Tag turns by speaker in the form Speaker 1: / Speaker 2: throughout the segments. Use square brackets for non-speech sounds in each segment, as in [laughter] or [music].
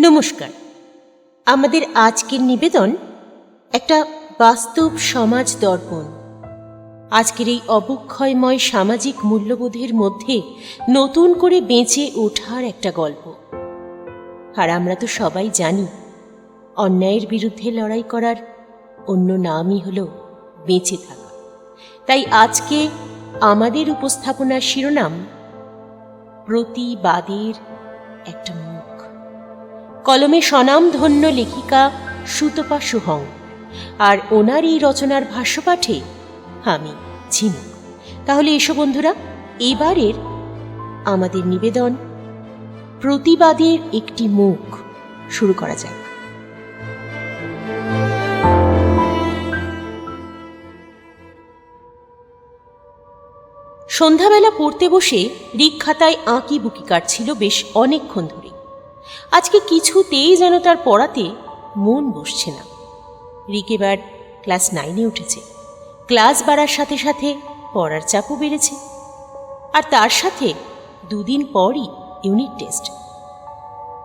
Speaker 1: নমস্কার। আমাদের আজকের নিবেদন একটা বাস্তব সমাজ দর্পণ। আজকের এই অবক্ষয়ময় সামাজিক মূল্যবোধের মধ্যে নতুন করে বেঁচে ওঠার একটা গল্প। আর আমরা তো সবাই জানি, অন্যায়ের বিরুদ্ধে লড়াই করার অন্য নামই হলো বেঁচে থাকা। তাই আজকে আমাদের উপস্থাপনার শিরোনাম প্রতিবাদের একটা কলমে স্বনামধন্য লেখিকা সুতপা সুহং। আর ওনার এই রচনার ভাষ্যপাঠে আমি ঝিনুক। তাহলে এসো বন্ধুরা, এবারের আমাদের নিবেদন, প্রতিবাদের একটি মুখ শুরু করা যাক। সন্ধ্যাবেলা পড়তে বসে রিক খাতায় আঁকি বুকি কাটছিল বেশ অনেকক্ষণ ধরে আজকে কিছুতেই যেন তার পড়াতে মন বসছে না। রিক এবার ক্লাস নাইনে উঠেছে। ক্লাস বাড়ার সাথে সাথে পড়ার চাপও বেড়েছে। আর তার সাথে দুদিন পরই ইউনিট টেস্ট।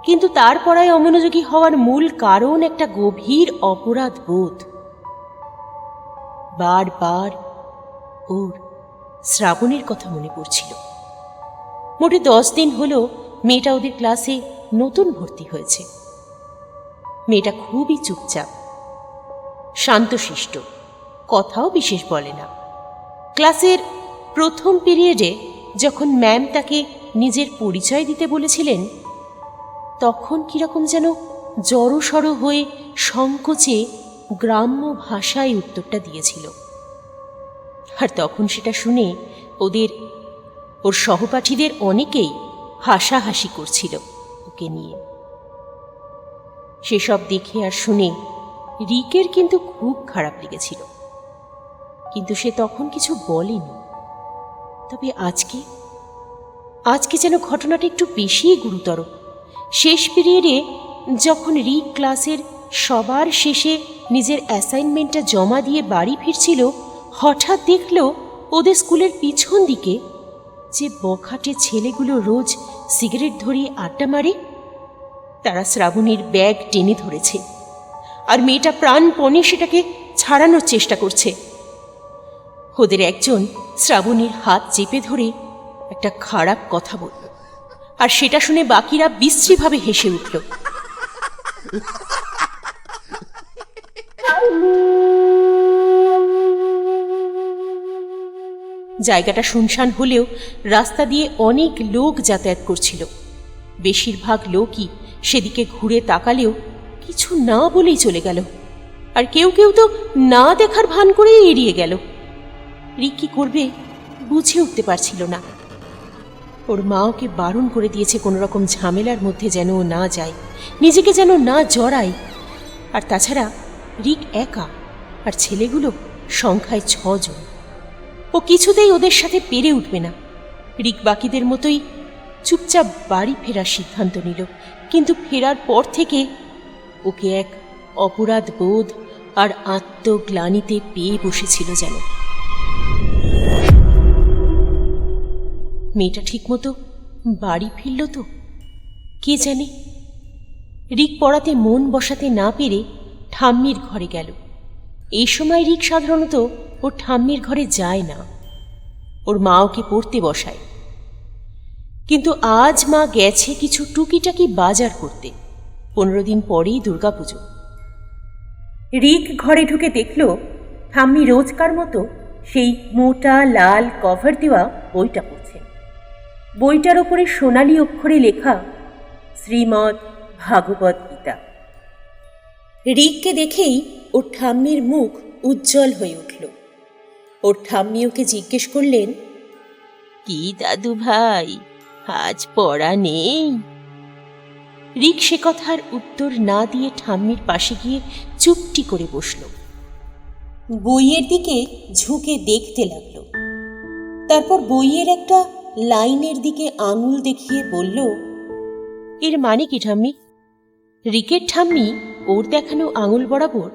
Speaker 1: কিন্তু তার পড়ায় অমনোযোগী হওয়ার মূল কারণ একটা গভীর অপরাধ বোধ বারবার ওর শ্রাবণের কথা মনে পড়ছিল। মোটে দশ দিন হলো মেয়েটা ওদের ক্লাসে নতুন ভর্তি হয়েছে। মেয়েটা খুবই চুপচাপ। শান্তশিষ্ট, কথাও বিশেষ বলে না। ক্লাসের প্রথম পিরিয়ডে যখন ম্যাম তাকে নিজের পরিচয় দিতে বলেছিলেন, তখন কীরকম যেন জড়সড় হয়ে সংকোচে গ্রাম্য ভাষায় উত্তরটা দিয়েছিল। আর তখন সেটা শুনে ওদের, ওর সহপাঠীদের অনেকেই হাসাহাসি করছিল। ওকে নিয়ে। সেসব দেখে আর শুনে রিকের কিন্তু খুব খারাপ লেগেছিল। কিন্তু সে তখন কিছু বলেনি। তবে আজকে আজকে যেন ঘটনাটা একটু বেশিই গুরুতর। শেষ পিরিয়ডে যখন রিক ক্লাসের সবার শেষে নিজের অ্যাসাইনমেন্টটা জমা দিয়ে বাড়ি ফিরছিল, হঠাৎ দেখল ওদের স্কুলের পিছন দিকে যে বখাটে ছেলেগুলো রোজ সিগারেট ধরিয়ে আড্ডা মারে তারা শ্রাবণীর ব্যাগ টেনে ধরেছে। আর মেয়েটা প্রাণপণে সেটাকে ছাড়ানোর চেষ্টা করছে। ওদের একজন শ্রাবণীর হাত চেপে ধরে একটা খারাপ কথা বলল। আর সেটা শুনে বাকিরা বিশ্রীভাবে হেসে উঠল। জায়গাটা শুনশান হলেও রাস্তা দিয়ে অনেক লোক যাতায়াত করছিল। বেশিরভাগ লোকই সেদিকে ঘুরে তাকালেও কিছু না বলেই চলে গেল। আর কেউ কেউ তো না দেখার ভান করেই এড়িয়ে গেল। রিক করবে বুঝে উঠতে পারছিল না। ওর মা ওকে বারণ করে দিয়েছে কোনো রকম ঝামেলার মধ্যে যেন ও না যায়, নিজেকে যেন না জড়ায়। আর তাছাড়া রিক একা আর ছেলেগুলো সংখ্যায় ছজন। ও কিছুতেই ওদের সাথে পেরে উঠবে না। রিক বাকিদের মতোই চুপচাপ বাড়ি ফেরার সিদ্ধান্ত নিল। কিন্তু ফেরার পর থেকে ওকে এক অপরাধ বোধ আর আত্মগ্লানিতে পেয়ে বসেছিল যেন। মেয়েটা ঠিকমতো বাড়ি ফিরল তো? কে জানে? রিক পড়াতে মন বসাতে না পেরে ঠাম্মির ঘরে গেল। এই সময় রিক সাধারণত ওর ঠাম্মির ঘরে যায় না। ওর মা ওকে পড়তে বসায়। কিন্তু আজ মা গেছে কিছু টুকিটাকি বাজার করতে। পনেরো দিন পরেই দুর্গাপুজো। রিক ঘরে ঢুকে দেখল, ঠাম্মি রোজকার মতো সেই মোটা, লাল কভার দেওয়া বইটা পড়ছে। বইটার ওপরে সোনালি অক্ষরে লেখা, শ্রীমৎ ভাগবত গীতা। রিককে দেখেই ওর ঠাম্মির মুখ উজ্জ্বল হয়ে উঠল। ওর ঠাম্মি ওকে জিজ্ঞেস করলেন, কি দাদু ভাই আজ পড়া নেই। রিক সে কথার উত্তর না দিয়ে ঠাম্মির পাশে গিয়ে চুপটি করে বসল। বইয়ের দিকে ঝুঁকে দেখতে লাগল। তারপর বইয়ের একটা লাইনের দিকে আঙুল দেখিয়ে বলল, এর মানে কি ঠাম্মি? রিকের ঠাম্মি ওর দেখানো আঙুল বরাবর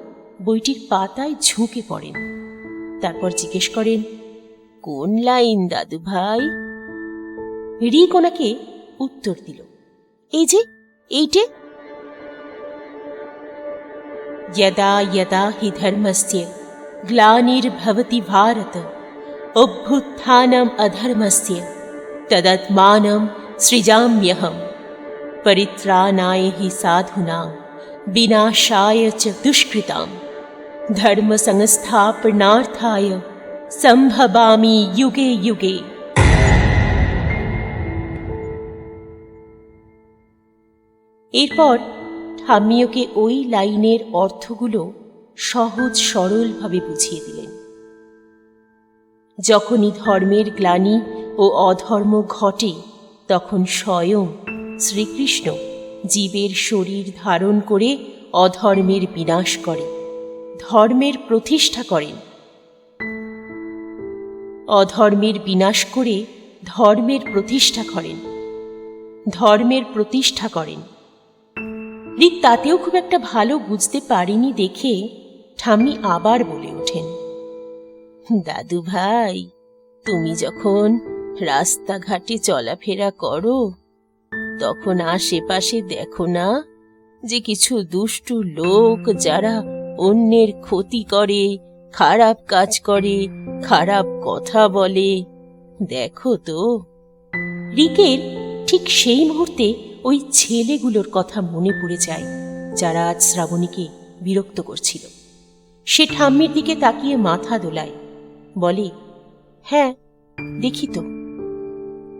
Speaker 1: বইটির পাতায় ঝুঁকে পড়েন। তারপর জিজ্ঞেস করেন, কোন লাইন দাদু ভাই রিক ওনাকে উত্তর দিল এই যে এইটে यदा यदा हि धर्मस्य ग्लानिर्भवति भारत अभ्युत्थानम् अधर्मस्य तदत्मानं सृजाम्यहम् परित्राणाय हि साधूनां विनाशाय च दुष्कृतां धर्मसंस्थापनार्थाय सम्भवामि युगे युगे এরপর ঠাম্মিওকে ওই লাইনের অর্থগুলো সহজ সরলভাবে বুঝিয়ে দিলেন। যখনই ধর্মের গ্লানি ও অধর্ম ঘটে, তখন স্বয়ং শ্রীকৃষ্ণ জীবের শরীর ধারণ করে অধর্মের বিনাশ করে, ধর্মের প্রতিষ্ঠা করেন। অধর্মের বিনাশ করে ধর্মের প্রতিষ্ঠা করেন, ধর্মের প্রতিষ্ঠা করেন। রিক তাতেও খুব একটা ভালো বুঝতে পারিনি দেখে ঠাম্মি আবার বলে ওঠেন, দাদু ভাই, তুমি যখন রাস্তাঘাটে চলাফেরা করো, তখন আশেপাশে দেখো না যে কিছু দুষ্টু লোক যারা অন্যের ক্ষতি করে, খারাপ কাজ করে, খারাপ কথা বলে। দেখো তো। রিকের ঠিক সেই মুহূর্তে ওই ছেলেগুলোর কথা মনে পড়ে যায়, যারা আজ শ্রাবণীকে বিরক্ত করছিল। সে ঠাম্মির দিকে তাকিয়ে মাথা দোলায়, বলে হ্যাঁ দেখি তো।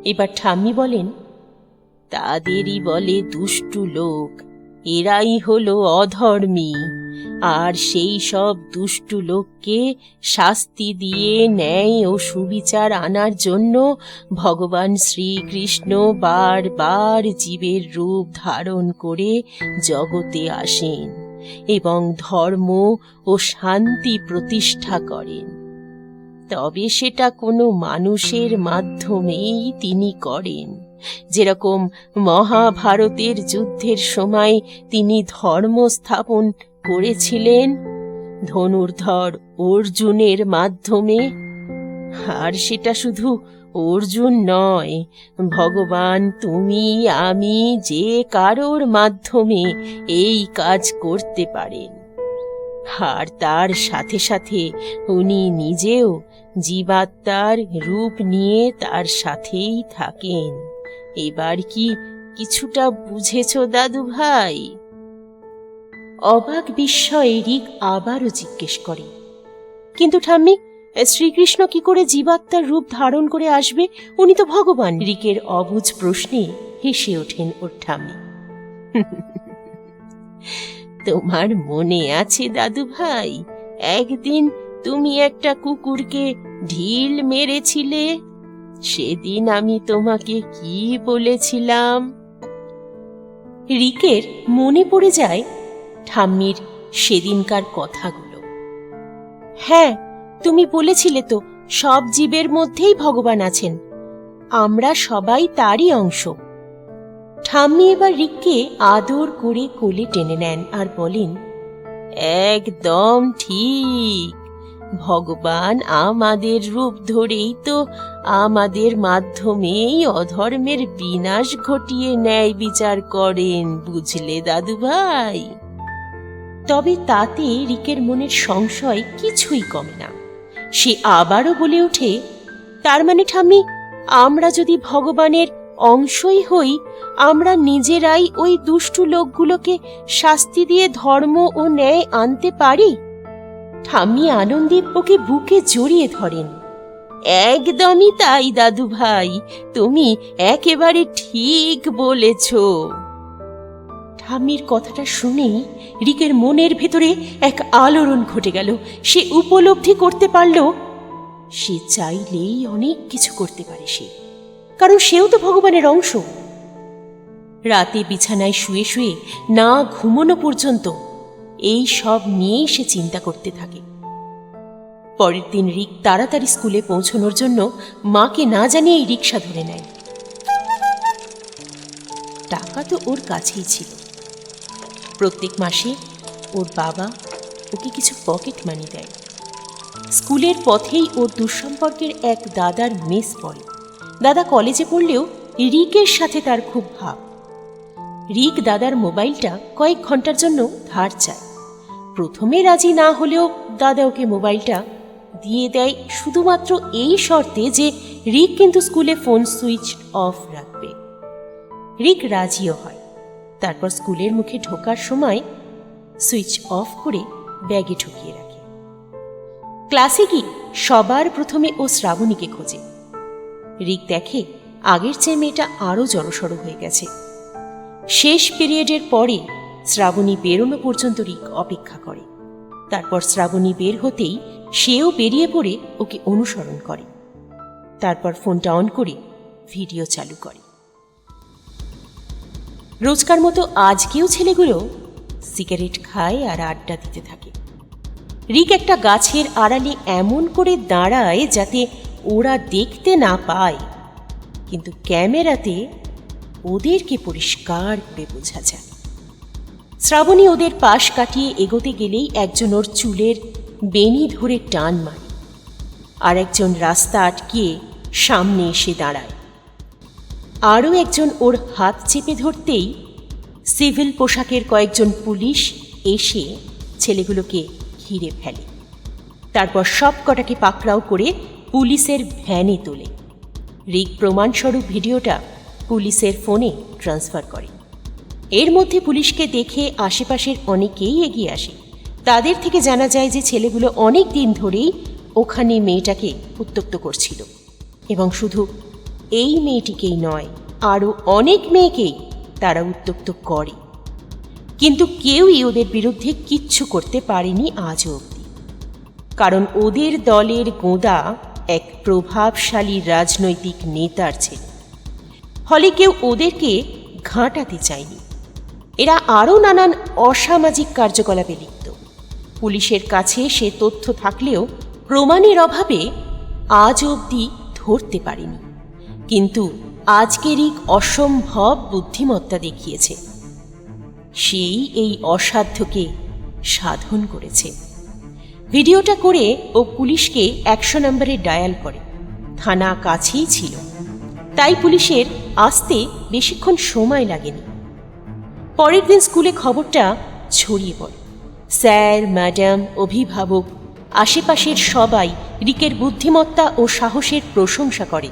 Speaker 1: এবার ঠাম্মি বলেন, তাদেরই বলে দুষ্টু লোক, এরাই হলো অধর্মী। আর সেই সব দুষ্টু লোককে শাস্তি দিয়ে ন্যায় ও সুবিচার আনার জন্য ভগবান শ্রীকৃষ্ণ বারবার জীবের রূপ ধারণ করে জগতে আসেন এবং ধর্ম ও শান্তি প্রতিষ্ঠা করেন। তবে সেটা কোনো মানুষের মাধ্যমেই তিনি করেন। যেরকম মহাভারতের যুদ্ধের সময় তিনি ধর্ম স্থাপন করেছিলেন? ধনুর্ধর অর্জুনের মাধ্যমে? আর সেটা শুধু অর্জুন নয়, ভগবান তুমি, আমি যে কারোর মাধ্যমে এই কাজ করতে পারেন। আর তার সাথে সাথে উনি নিজেও জীবাত্মার রূপ নিয়ে তার সাথেই থাকেন। এবার কি কিছুটা বুঝেছ দাদু ভাই অবাক বিস্ময়ে রিক আবারও জিজ্ঞেস করে, কিন্তু ঠাম্মি, শ্রীকৃষ্ণ কি করে জীবাত্মার রূপ ধারণ করে আসবে? উনি তো ভগবান। রিকের অবুজ প্রশ্নে হেসে ওঠেন ওর ঠাম্মি। [laughs] তোমার মনে আছে দাদু ভাই, একদিন তুমি একটা কুকুরকে ঢিল মেরেছিলে? সেদিন আমি তোমাকে কি বলেছিলাম? রিকের মনে পড়ে যায় ঠাম্মির সেদিনকার কথাগুলো। হ্যাঁ তুমি বলেছিলে তো, সব জীবের মধ্যেই ভগবান আছেন। আমরা সবাই তারই অংশ। ঠাম্মি এবার রিককে আদর করে কোলে টেনে নেন আর বলেন, একদম ঠিক। ভগবান আমাদের রূপ ধরেই তো আমাদের মাধ্যমেই অধর্মের বিনাশ ঘটিয়ে ন্যায় বিচার করেন, বুঝলে দাদু ভাই তবে তাতে রিকের মনের সংশয় কিছুই কমে না। সে আবারও বলে ওঠে, তার মানে ঠাম্মি, আমরা যদি ভগবানের অংশই হই, আমরা নিজেরাই ওই দুষ্টু লোকগুলোকে শাস্তি দিয়ে ধর্ম ও ন্যায় আনতে পারি? ঠাম্মি আনন্দে ওকে বুকে জড়িয়ে ধরেন, একদমই তাই দাদু ভাই তুমি একেবারে ঠিক বলেছ। ঠাম্মির কথাটা শুনেই রিকের মনের ভেতরে এক আলোড়ন ঘটে গেল। সে উপলব্ধি করতে পারল, সে চাইলেই অনেক কিছু করতে পারে সে। কারণ সেও তো ভগবানের অংশ। রাতে বিছানায় শুয়ে শুয়ে না ঘুমনো পর্যন্ত এই সব নিয়েই সে চিন্তা করতে থাকে। পরের দিন রিক তাড়াতাড়ি স্কুলে পৌঁছানোর জন্য মাকে না জানিয়েই রিক্সা ধরে নেয়। টাকা তো ওর কাছেই ছিল। প্রত্যেক মাসে ওর বাবা ওকে কিছু পকেট মানি দেয়। স্কুলের পথেই ওর দুঃসম্পর্কের এক দাদার মেস পড়ে দাদা কলেজে পড়লেও রিকের সাথে তার খুব ভাব। রিক দাদার মোবাইলটা কয়েক ঘণ্টার জন্য ধার চায়। প্রথমে রাজি না হলেও দাদা ওকে মোবাইলটা দিয়ে দেয় শুধুমাত্র এই শর্তে যে রিক কিন্তু স্কুলে ফোন সুইচ অফ রাখবে। রিক রাজিও হয়। তারপর স্কুলের মুখে ঢোকার সময় সুইচ অফ করে ব্যাগে ঢুকিয়ে রাখে। ক্লাসে কি সবার প্রথমে ও শ্রাবণীকে খোঁজে। রিক দেখে আগের চেয়ে মেয়েটা আরও জড়সড় হয়ে গেছে। শেষ পিরিয়ডের পরে শ্রাবণী বেরোনো পর্যন্ত রিক অপেক্ষা করে। তারপর শ্রাবণী বের হতেই সেও বেরিয়ে পড়ে ওকে অনুসরণ করে। তারপর ফোনটা অন করে ভিডিও চালু করে। রোজকার মতো আজকেও ছেলেগুলো সিগারেট খায় আর আড্ডা দিতে থাকে। রিক একটা গাছের আড়ালে এমন করে দাঁড়ায় যাতে ওরা দেখতে না পায়, কিন্তু ক্যামেরাতে ওদেরকে পরিষ্কার করে বোঝা যায়। শ্রাবণী ওদের পাশ কাটিয়ে এগোতে গেলেই একজন ওর চুলের বেনি ধরে টান মারে, আর একজন রাস্তা আটকিয়ে সামনে এসে দাঁড়ায়। আরও একজন ওর হাত চেপে ধরতেই সিভিল পোশাকের কয়েকজন পুলিশ এসে ছেলেগুলোকে ঘিরে ফেলে। তারপর সব কটাকে পাকড়াও করে পুলিশের ভ্যানে তোলে। রিক প্রমাণস্বরূপ ভিডিওটা পুলিশের ফোনে ট্রান্সফার করে। এর মধ্যে পুলিশকে দেখে আশেপাশের অনেকেই এগিয়ে আসে। তাদের থেকে জানা যায় যে ছেলেগুলো অনেক দিন ধরেই ওখানে মেয়েটাকে উত্তক্ত করছিল এবং শুধু এই মেয়েটিকেই নয়, আরও অনেক মেয়েকেই তারা উত্তক্ত করে। কিন্তু কেউই ওদের বিরুদ্ধে কিচ্ছু করতে পারেনি আজ অবধি। কারণ ওদের দলের গোঁদা এক প্রভাবশালী রাজনৈতিক নেতার ছেলে। ফলে কেউ ওদেরকে ঘাঁটাতে চায়নি। এরা আরও নানান অসামাজিক কার্যকলাপে লিপ্ত। পুলিশের কাছে সে তথ্য থাকলেও প্রমাণের অভাবে আজ অবধি ধরতে পারেনি। কিন্তু আজকেরই অসম্ভব বুদ্ধিমত্তা দেখিয়েছে। সেই এই অসাধ্যকে সাধন করেছে। ভিডিওটা করে ও পুলিশকে একশো নম্বরে ডায়াল করে। থানা কাছেই ছিল। তাই পুলিশের আসতে বেশিক্ষণ সময় লাগেনি। পরের দিন স্কুলে খবরটা ছড়িয়ে পড়ে। স্যার, ম্যাডাম, অভিভাবক, আশেপাশের সবাই রিকের বুদ্ধিমত্তা ও সাহসের প্রশংসা করে।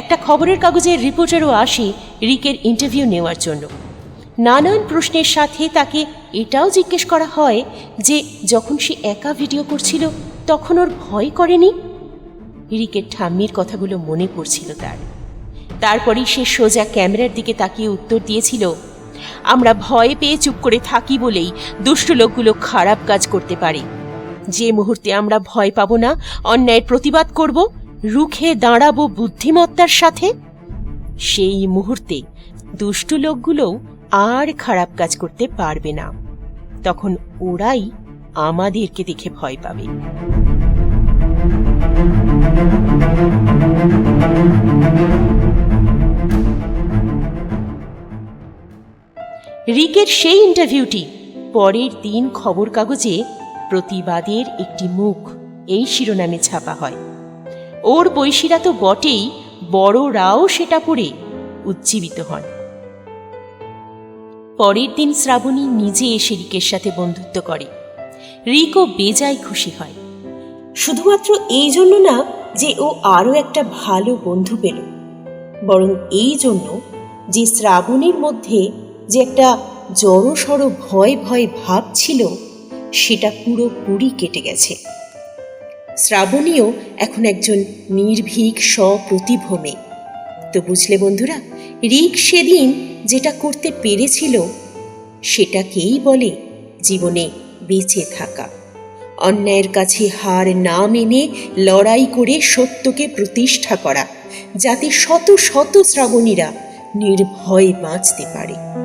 Speaker 1: একটা খবরের কাগজের রিপোর্টারও আসে রিকের ইন্টারভিউ নেওয়ার জন্য। নানান প্রশ্নের সাথে তাকে এটাও জিজ্ঞেস করা হয় যে যখন সে একা ভিডিও করছিল, তখন ওর ভয় করেনি? রিকের ঠাম্মির কথাগুলো মনে পড়ছিল তার। তারপরেই সে সোজা ক্যামেরার দিকে তাকিয়ে উত্তর দিয়েছিল, আমরা ভয় পেয়ে চুপ করে থাকি বলেই দুষ্ট লোকগুলো খারাপ কাজ করতে পারে। যে মুহূর্তে আমরা ভয় পাবো না, অন্যায়ের প্রতিবাদ করব রুখে দাঁড়াবো বুদ্ধিমত্তার সাথে? সেই মুহূর্তে দুষ্টু লোকগুলোও আর খারাপ কাজ করতে পারবে না। তখন ওরাই আমাদেরকে দেখে ভয় পাবে। রিকের সেই ইন্টারভিউটি পরের দিন খবর কাগজে প্রতিবাদের একটি মুখ, এই শিরোনামে ছাপা হয়। ওর বৈশিরা তো বটেই বড়রাও সেটা পড়ে উজ্জীবিত হন। পরের দিন শ্রাবণী নিজে এসে রিকের সাথে বন্ধুত্ব করে। রিকও বেজায় খুশি হয়। শুধুমাত্র এই জন্য না যে ও আরও একটা ভালো বন্ধু পেল। বরং এই জন্য যে শ্রাবণীর মধ্যে যে একটা জড়সড় ভয় ভয় ভাব ছিল, সেটা পুরোপুরি কেটে গেছে। শ্রাবণীও এখন একজন নির্ভীক সপ্রতিভ মেয়ে তো বুঝলে বন্ধুরা রিক সেদিন যেটা করতে পেরেছিল, সেটাকেই বলে জীবনে বেঁচে থাকা। অন্যায়ের কাছে হার না মেনে লড়াই করে সত্যকে প্রতিষ্ঠা করা, যাতে শত শত শ্রাবণীরা নির্ভয়ে বাঁচতে পারে।